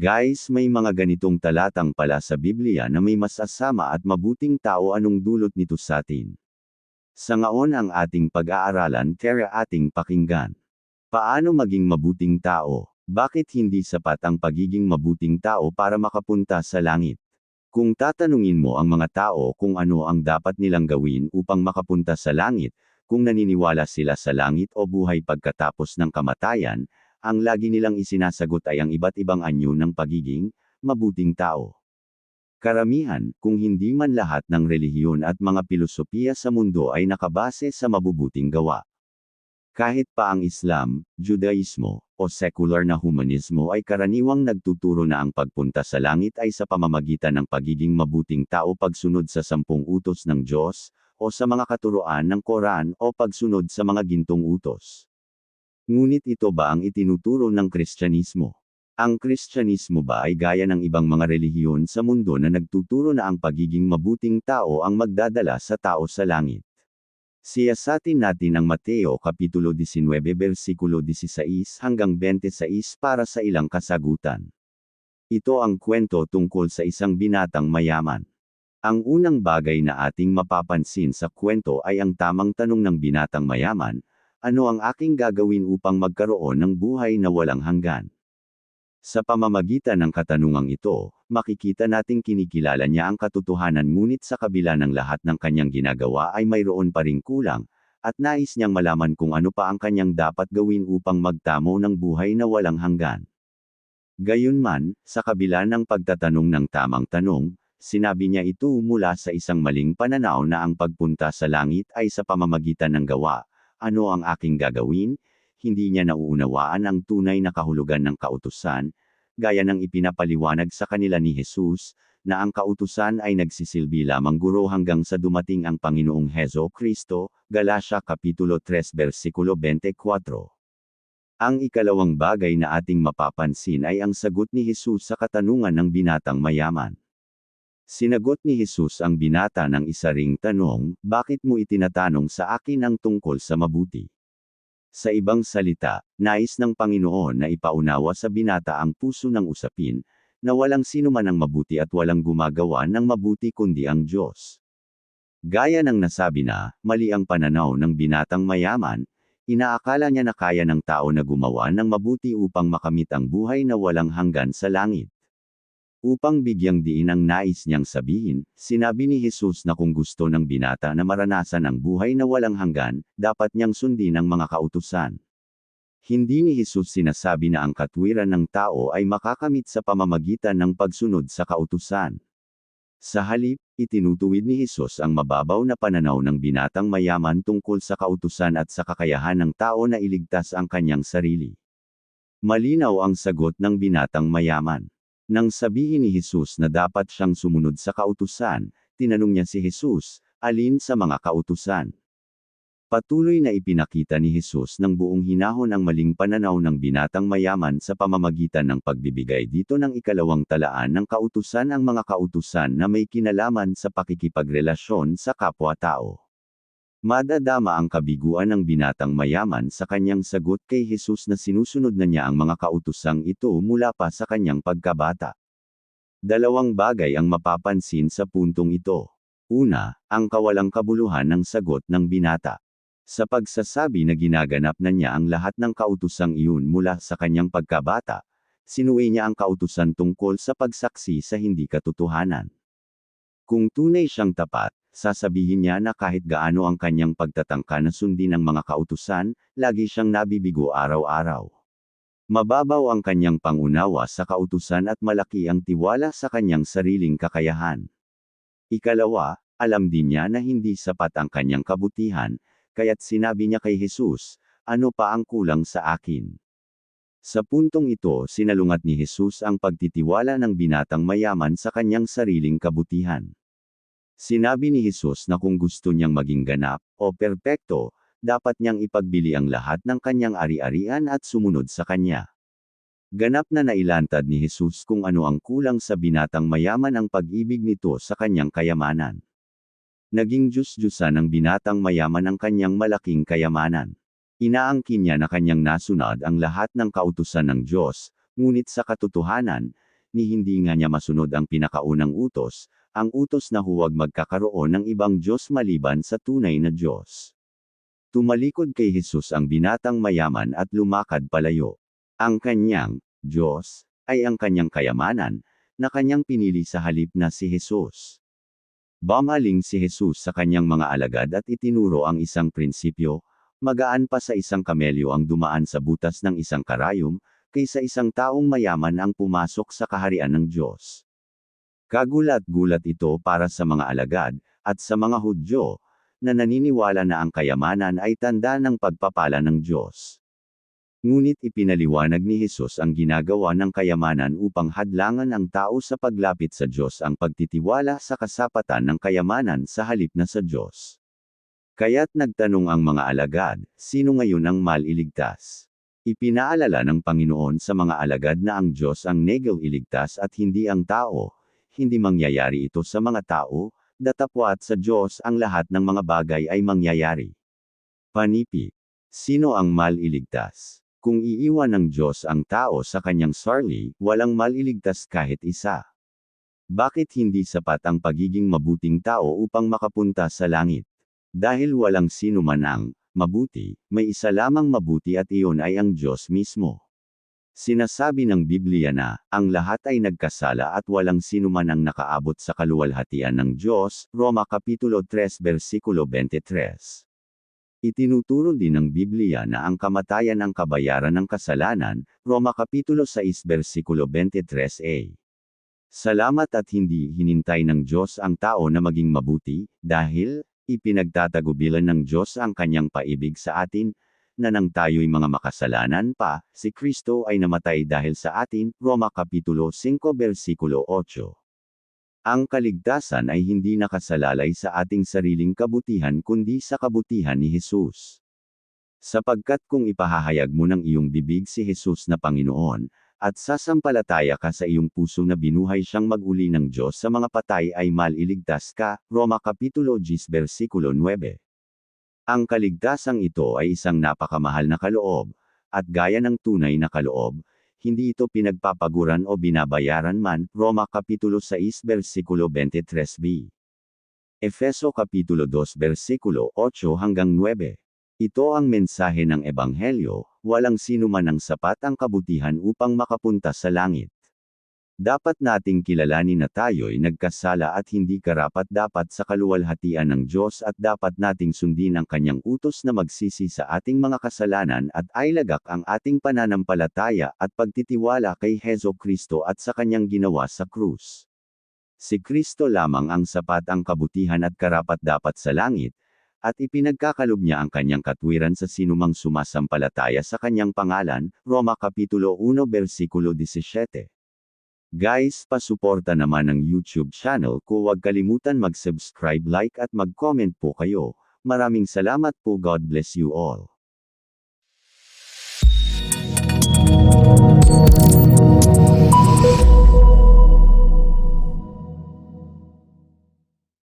Guys, may mga ganitong talatang pala sa Biblia na may masasama at mabuting tao anong dulot nito sa atin. Sa ngaon ang ating pag-aaralan kaya ating pakinggan. Paano maging mabuting tao? Bakit hindi sapat ang pagiging mabuting tao para makapunta sa langit? Kung tatanungin mo ang mga tao kung ano ang dapat nilang gawin upang makapunta sa langit, kung naniniwala sila sa langit o buhay pagkatapos ng kamatayan, ang lagi nilang isinasagot ay ang iba't ibang anyo ng pagiging mabuting tao. Karamihan, kung hindi man lahat ng relihiyon at mga pilosopiya sa mundo ay nakabase sa mabubuting gawa. Kahit pa ang Islam, Judaismo, o secular na humanismo ay karaniwang nagtuturo na ang pagpunta sa langit ay sa pamamagitan ng pagiging mabuting tao pagsunod sa sampung utos ng Diyos, o sa mga katuroan ng Koran o pagsunod sa mga gintong utos. Ngunit ito ba ang itinuturo ng Kristyanismo? Ang Kristyanismo ba ay gaya ng ibang mga relihiyon sa mundo na nagtuturo na ang pagiging mabuting tao ang magdadala sa tao sa langit? Siyasatin natin ang Mateo Kapitulo 19 versikulo 16 hanggang 26 para sa ilang kasagutan. Ito ang kwento tungkol sa isang binatang mayaman. Ang unang bagay na ating mapapansin sa kwento ay ang tamang tanong ng binatang mayaman, ano ang aking gagawin upang magkaroon ng buhay na walang hanggan? Sa pamamagitan ng katanungang ito, makikita nating kinikilala niya ang katotohanan ngunit sa kabila ng lahat ng kanyang ginagawa ay mayroon pa ring kulang, at nais niyang malaman kung ano pa ang kanyang dapat gawin upang magtamo ng buhay na walang hanggan. Gayunman, sa kabila ng pagtatanong ng tamang tanong, sinabi niya ito mula sa isang maling pananaw na ang pagpunta sa langit ay sa pamamagitan ng gawa, ano ang aking gagawin? Hindi niya nauunawaan ang tunay na kahulugan ng kautusan, gaya ng ipinapaliwanag sa kanila ni Jesus, na ang kautusan ay nagsisilbi lamang guro hanggang sa dumating ang Panginoong Hezo Kristo, Galatia Kapitulo 3 versikulo 24. Ang ikalawang bagay na ating mapapansin ay ang sagot ni Jesus sa katanungan ng binatang mayaman. Sinagot ni Jesus ang binata ng isa ring tanong, bakit mo itinatanong sa akin ang tungkol sa mabuti? Sa ibang salita, nais ng Panginoon na ipaunawa sa binata ang puso ng usapin, na walang sino man ang mabuti at walang gumagawa ng mabuti kundi ang Diyos. Gaya ng nasabi na, mali ang pananaw ng binatang mayaman, inaakala niya na kaya ng tao na gumawa ng mabuti upang makamit ang buhay na walang hanggan sa langit. Upang bigyang diin ang nais niyang sabihin, sinabi ni Jesus na kung gusto ng binata na maranasan ang buhay na walang hanggan, dapat niyang sundin ang mga kautusan. Hindi ni Jesus sinasabi na ang katwiran ng tao ay makakamit sa pamamagitan ng pagsunod sa kautusan. Sa halip, itinutuwid ni Jesus ang mababaw na pananaw ng binatang mayaman tungkol sa kautusan at sa kakayahan ng tao na iligtas ang kanyang sarili. Malinaw ang sagot ng binatang mayaman. Nang sabihin ni Jesus na dapat siyang sumunod sa kautusan, tinanong niya si Jesus, alin sa mga kautusan? Patuloy na ipinakita ni Jesus ng buong hinahon ang maling pananaw ng binatang mayaman sa pamamagitan ng pagbibigay dito ng ikalawang talaan ng kautusan ang mga kautusan na may kinalaman sa pakikipagrelasyon sa kapwa-tao. Madadama ang kabiguan ng binatang mayaman sa kanyang sagot kay Jesus na sinusunod na niya ang mga kautusang ito mula pa sa kanyang pagkabata. Dalawang bagay ang mapapansin sa puntong ito. Una, ang kawalang kabuluhan ng sagot ng binata. Sa pagsasabi na ginaganap na niya ang lahat ng kautusang iyon mula sa kanyang pagkabata, sinuwi niya ang kautusan tungkol sa pagsaksi sa hindi katotohanan. Kung tunay siyang tapat, sasabihin niya na kahit gaano ang kanyang pagtatangka na sundin ang mga kautusan, lagi siyang nabibigo araw-araw. Mababaw ang kanyang pangunawa sa kautusan at malaki ang tiwala sa kanyang sariling kakayahan. Ikalawa, alam din niya na hindi sapat ang kanyang kabutihan, kaya't sinabi niya kay Jesus, ano pa ang kulang sa akin? Sa puntong ito sinalungat ni Jesus ang pagtitiwala ng binatang mayaman sa kanyang sariling kabutihan. Sinabi ni Jesus na kung gusto niyang maging ganap, o perpekto, dapat niyang ipagbili ang lahat ng kanyang ari-arian at sumunod sa kanya. Ganap na nailantad ni Jesus kung ano ang kulang sa binatang mayaman ang pag-ibig nito sa kanyang kayamanan. Naging Diyos-Diyosan ng binatang mayaman ang kanyang malaking kayamanan. Inaangkin niya na kanyang nasunod ang lahat ng kautusan ng Diyos, ngunit sa katotohanan, ni hindi nga niya masunod ang pinakaunang utos, ang utos na huwag magkakaroon ng ibang Diyos maliban sa tunay na Diyos. Tumalikod kay Jesus ang binatang mayaman at lumakad palayo. Ang kanyang, Diyos, ay ang kanyang kayamanan, na kanyang pinili sa halip na si Jesus. Bamaling si Jesus sa kanyang mga alagad at itinuro ang isang prinsipyo, magaan pa sa isang kamelyo ang dumaan sa butas ng isang karayom, kaysa isang taong mayaman ang pumasok sa kaharian ng Diyos. Kagulat-gulat ito para sa mga alagad, at sa mga Hudyo, na naniniwala na ang kayamanan ay tanda ng pagpapala ng Diyos. Ngunit ipinaliwanag ni Jesus ang ginagawa ng kayamanan upang hadlangan ang tao sa paglapit sa Diyos ang pagtitiwala sa kasapatan ng kayamanan sa halip na sa Diyos. Kaya't nagtanong ang mga alagad, sino ngayon ang maliligtas? Ipinaalala ng Panginoon sa mga alagad na ang Diyos ang negel iligtas at hindi ang tao. Hindi mangyayari ito sa mga tao, datapwat sa Diyos ang lahat ng mga bagay ay mangyayari. Panipi. Sino ang maliligtas? Kung iiwan ng Diyos ang tao sa kanyang sarili, walang maliligtas kahit isa. Bakit hindi sapat ang pagiging mabuting tao upang makapunta sa langit? Dahil walang sino man ang mabuti, may isa lamang mabuti at iyon ay ang Diyos mismo. Sinasabi ng Biblia na, ang lahat ay nagkasala at walang sino man ang nakaabot sa kaluwalhatian ng Diyos, Roma Kapitulo 3 versikulo 23. Itinuturo din ng Biblia na ang kamatayan ang kabayaran ng kasalanan, Roma Kapitulo 6 versikulo 23a. Salamat at hindi hinintay ng Diyos ang tao na maging mabuti, dahil, ipinagtatagubilan ng Diyos ang kanyang paibig sa atin, na nang tayo'y mga makasalanan pa, si Kristo ay namatay dahil sa atin, Roma Kapitulo 5 versikulo 8. Ang kaligtasan ay hindi nakasalalay sa ating sariling kabutihan kundi sa kabutihan ni Jesus. Sapagkat kung ipahahayag mo ng iyong bibig si Jesus na Panginoon, at sasampalataya ka sa iyong puso na binuhay siyang maguli ng Diyos sa mga patay ay maliligtas ka, Roma Kapitulo 10 versikulo 9. Ang kaligtasang ito ay isang napakamahal na kaloob, at gaya ng tunay na kaloob, hindi ito pinagpapaguran o binabayaran man, Roma Kapitulo 6 versikulo 23b. Efeso Kapitulo 2 versikulo 8 hanggang 9. Ito ang mensahe ng Ebanghelyo, walang sino man ang sapat ang kabutihan upang makapunta sa langit. Dapat nating kilalanin na tayo'y nagkasala at hindi karapat dapat sa kaluwalhatian ng Diyos at dapat nating sundin ang kanyang utos na magsisi sa ating mga kasalanan at ailagak ang ating pananampalataya at pagtitiwala kay Hezo Kristo at sa kanyang ginawa sa krus. Si Kristo lamang ang sapat ang kabutihan at karapat dapat sa langit, at ipinagkakalob niya ang kanyang katwiran sa sinumang sumasampalataya sa kanyang pangalan, Roma Kapitulo 1 versikulo 17. Guys, pasuporta naman ng YouTube channel ko huwag kalimutan mag-subscribe, like at mag-comment po kayo. Maraming salamat po God bless you all.